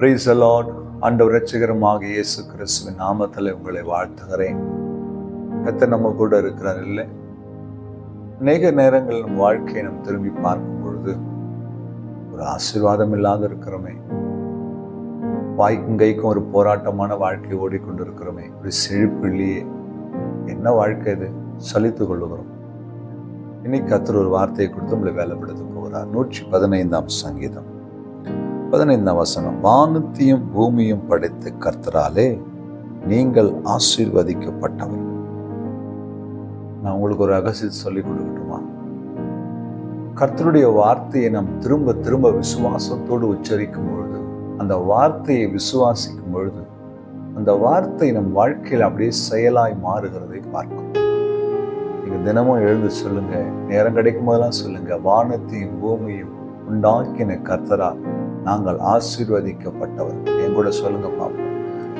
Price allot ஆண்டவர் ரட்சகரமாக இயேசு கிறிஸ்துவின் நாமத்தில் உங்களை வாழ்த்துகிறேன். கத்த நம்ம கூட இருக்கிறார் இல்லை? அநேக நேரங்கள் நம் வாழ்க்கையை நம்ம திரும்பி பார்க்கும் பொழுது ஒரு ஆசீர்வாதம் இல்லாத இருக்கிறோமே. வாய்க்கும் கைக்கும் ஒரு போராட்டமான வாழ்க்கை ஓடிக்கொண்டிருக்கிறோமே. ஒரு செழிப்பு இல்லையே. என்ன வாழ்க்கை இது? சலித்து கொள்ளுகிறோம். இன்னைக்கு கத்தர் ஒரு வார்த்தையை கொடுத்து நம்மளை வேலைப்படுத்த போகிறார். நூற்றி பதினைந்தாம் சங்கீதம். பதினைந்தாம் வசனம் வானத்தையும் பூமியும் படைத்த கர்த்தராலே நீங்கள் ஆசீர்வதிக்கப்பட்டவர். நான் உங்களுக்கு ஒரு ரகசியத்தை சொல்லிக் கொடுக்கட்டுமா? கர்த்தருடைய வார்த்தையை நாம் திரும்ப திரும்ப விசுவாசத்தோடு உச்சரிக்கும் பொழுது அந்த வார்த்தையை விசுவாசிக்கும் பொழுது அந்த வார்த்தை நம் வாழ்க்கையில் அப்படியே செயலாய் மாறுகிறதை பார்க்கும். நீங்கள் தினமும் எழுந்து சொல்லுங்க நேரம் கிடைக்கும் போதெல்லாம் சொல்லுங்க வானத்தையும் பூமியும் உண்டாக்கின கர்த்தரா நாங்கள் ஆசீர்வதிக்கப்பட்டவர்கள் என் கூட சொல்லுங்க பாப்போம்.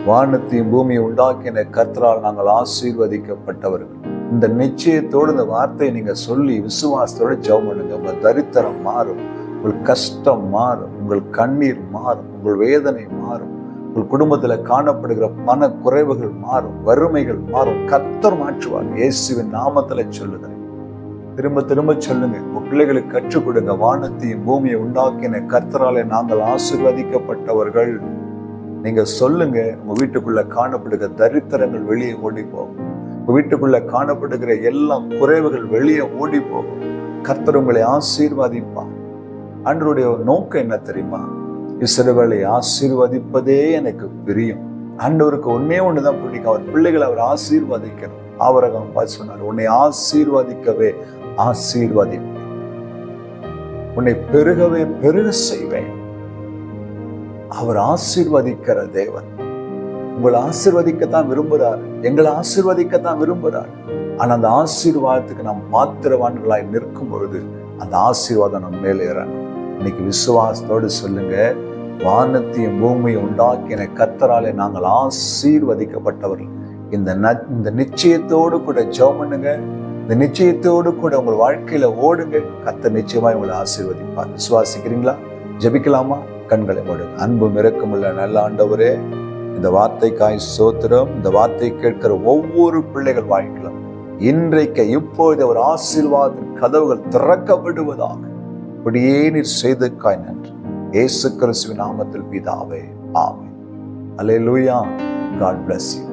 வானத்தையும் பூமியை உண்டாக்கின கர்த்தரால் நாங்கள் ஆசீர்வதிக்கப்பட்டவர்கள். இந்த நிச்சயத்தோடு இந்த வார்த்தையை நீங்க சொல்லி விசுவாசத்தோட ஜெபம் பண்ணுங்க. உங்க தரித்திரம் மாறும். உங்கள் கஷ்டம் மாறும். உங்கள் கண்ணீர் மாறும். உங்கள் வேதனை மாறும். உங்கள் குடும்பத்துல காணப்படுகிற பண குறைவுகள் மாறும். வறுமைகள் மாறும். கத்தர் மாற்றுவார். இயேசுவின் நாமத்தில் சொல்லுகிறேன். திரும்ப திரும்ப சொல்லுங்க. உங்க பிள்ளைகளுக்கு கற்றுக் கொடுங்க. வானத்தையும் பூமியை உண்டாக்கின கர்த்தராலே நாங்கள் ஆசிர்வதிக்கப்பட்டவர்கள். நீங்க சொல்லுங்க. உங்க வீட்டுக்குள்ள காணப்படுகிற தரித்திரங்கள் வெளியே ஓடி போகும். உங்க வீட்டுக்குள்ள காணப்படுகிற எல்லா குறைவுகள் வெளியே ஓடி போகும். கர்த்தர் உங்களை ஆசீர்வதிப்பார். அன்றருடைய நோக்கம் என்ன தெரியுமா? இஸ்ரவேலை ஆசீர்வதிப்பதே எனக்கு பிரியம். ஆண்டவருக்கு ஒன்னே ஒண்ணுதான் பிடிக்கும். அவர் பிள்ளைகளை அவர் ஆசீர்வதிக்கணும். ஆவரகம் பார்த்து சொன்னார் உன்னை ஆசீர்வதிக்கவே ஆசீர்வாதி உன்னை பெருகவே பெருக செய்வேன். அவர் ஆசீர்வதிக்கிற தேவன். உங்களை ஆசீர்வதிக்கத்தான் விரும்புகிறார் எங்களை ஆசீர்வதிக்கத்தான் விரும்புகிறார் ஆனா அந்த ஆசீர்வாதத்துக்கு நாம் பாத்திரவான்களாய் நிற்கும் பொழுது அந்த ஆசீர்வாதம் நம்ம மேலே இன்னைக்கு விசுவாசத்தோடு சொல்லுங்க வானத்தையும் பூமியை உண்டாக்கின கத்தராலே நாங்கள் ஆசீர்வதிக்கப்பட்டவர்கள். இந்த ந- இந்த நிச்சயத்தோடு கூட ஜெபம் பண்ணுங்க. இந்த நிச்சயத்தோடு கூட உங்கள் வாழ்க்கையில ஓடுங்கள். கத்த நிச்சயமாய் உங்களை ஆசீர்வதிப்பார். விசுவாசிக்கிறீங்களா? ஜெபிக்கலாமா? கண்களை மூடுங்க. அன்பும் இரக்கமுள்ள நல்ல ஆண்டவரே இந்த வார்த்தைக்காய் சோத்திரம் இந்த வார்த்தை கேட்கிற ஒவ்வொரு பிள்ளைகள் வாழ்க்கலாம் இன்றைக்கு இப்பொழுது ஒரு ஆசீர்வாத கதவுகள் திறக்கப்படுவதாக. இப்படியே நீர் செய்தக்காய் நன்றி. ஏசு கிறிஸ்துவின் நாமத்தில் பிதாவே ஆமே அலே லூயா காட் பிளஸ் யூ